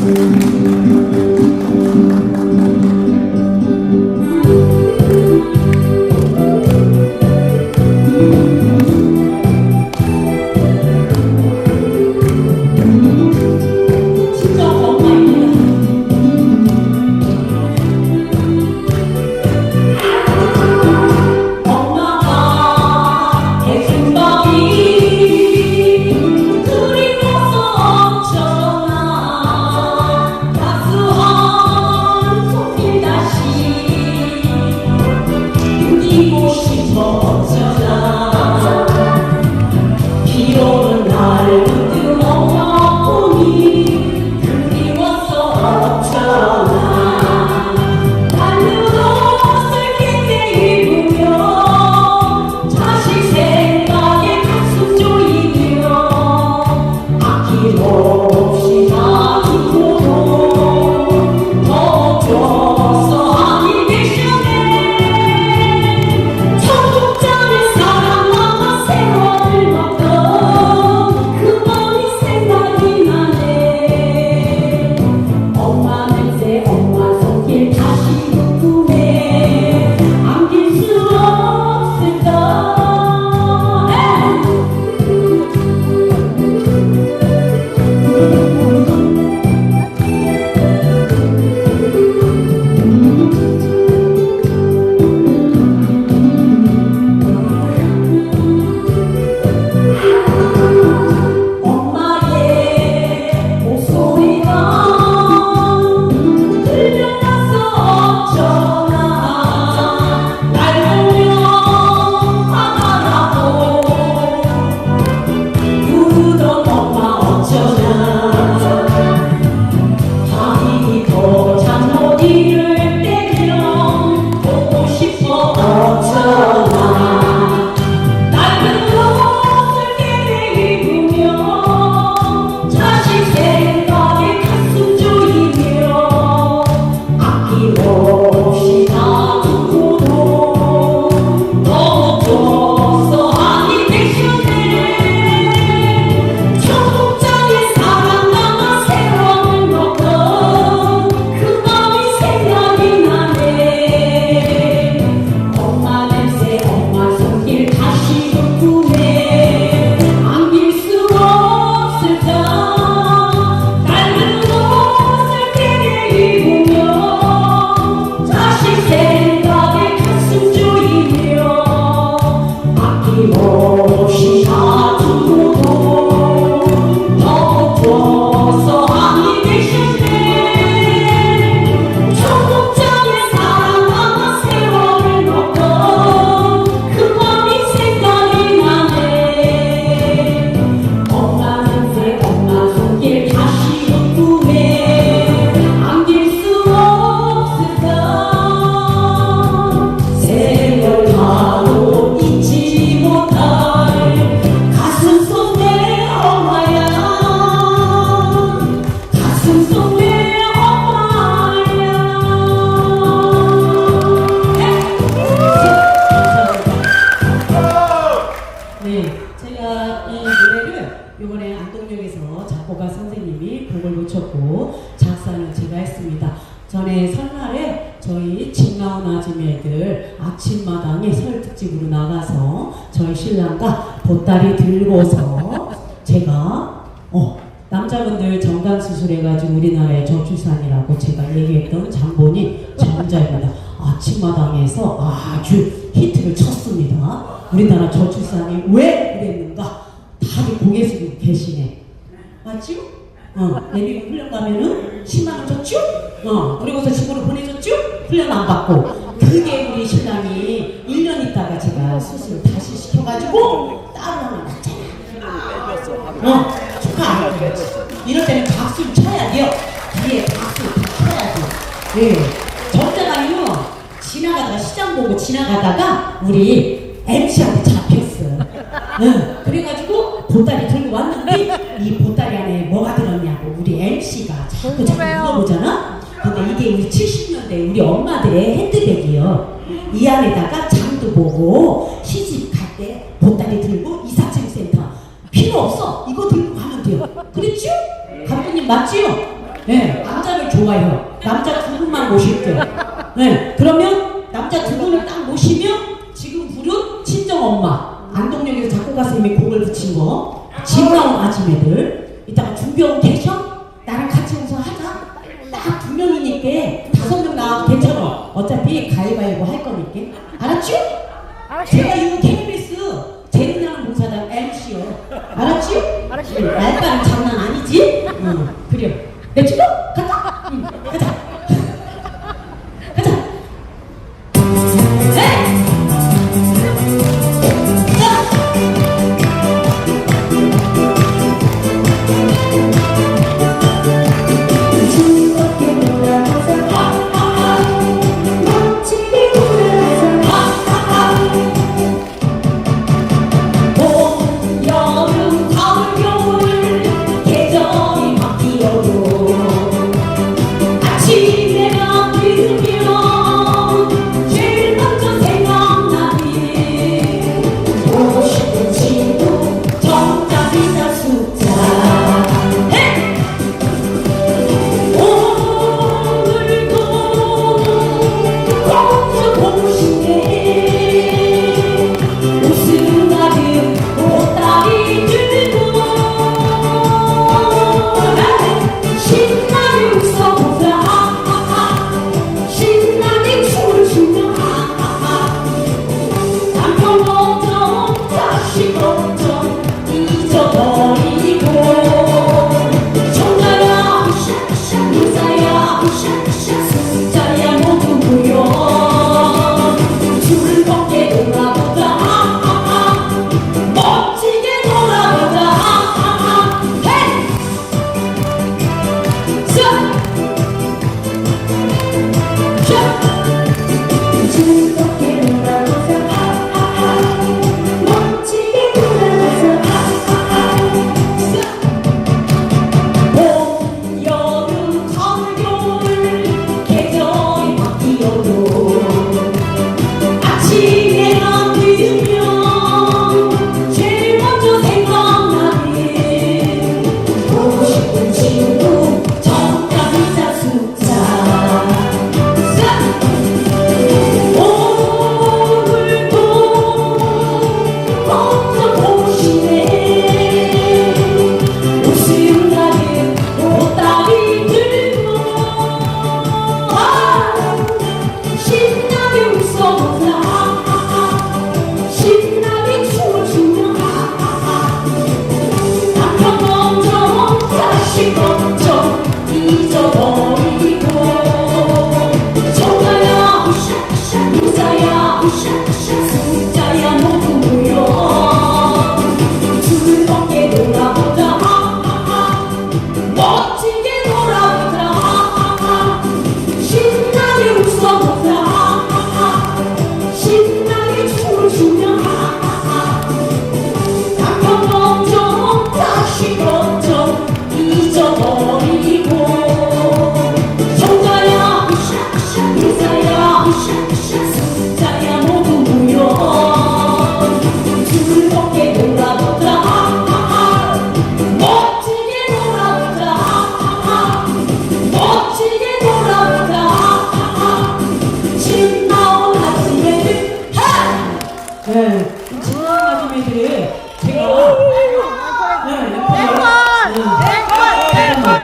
Música 작곡가 선생님이 곡을 놓쳤고 작사는 제가 했습니다. 전에 설날에 저희 집 나온 아줌매들 아침마당에 설 특집으로 나가서 저희 신랑과 보따리 들고서 제가 어 남자분들 정관 수술해가지고 우리나라의 저출산이라고 제가 얘기했던 장본이 전자입니다. 아침마당에서 아주 히트를 쳤습니다. 우리나라 저출산이 왜 그랬는가? 다들 고개 숙이고 계시네. 맞죠? 어, 내비 훈련 가면은 10만원 줬죠? 어, 그리고서 집으로 보내줬죠? 훈련 안 받고. 그게 우리 신랑이 1년 있다가 제가 수술 다시 시켜가지고 따로 하나 났잖아. 어, 축하. 이럴 때는 박수 쳐야 돼요. 뒤에 박수 다 쳐야지. 예. 전자가요 지나가다가 시장 보고 지나가다가 우리 MC한테 잡혔어. 응. 그래가지고 보따리 들고 왔는데 이 보따리 안에 뭐가 들었냐고 우리 MC가 자꾸 자꾸 궁금해요. 물어 근데 이게 우리 70년대 우리 엄마들의 핸드백이요. 이 안에다가 장도 보고 시집 갈 때 보따리 들고 이사증센터 필요 없어. 이거 들고 가면 돼요. 그랬죠? 감독님 맞지요? 네, 남자를 좋아해요. 남자 두 분만 모실게요. 네, 그러면 남자 두 분을 딱 모시면 지금 부른 친정 엄마 안동역에서 작곡가 선생님이 곡을 붙인 거 진나온 아줌매들 이따가 해서 하자. 명이니까 다섯 명 나와도 괜찮아. 어차피 가위바위보 할 거니까. 알았죠? 제가 이거 KBS 재능하는 봉사장 MC요. 알았지? 알았지. 날까는 장난 아니지? 응. 그래. 내 친구?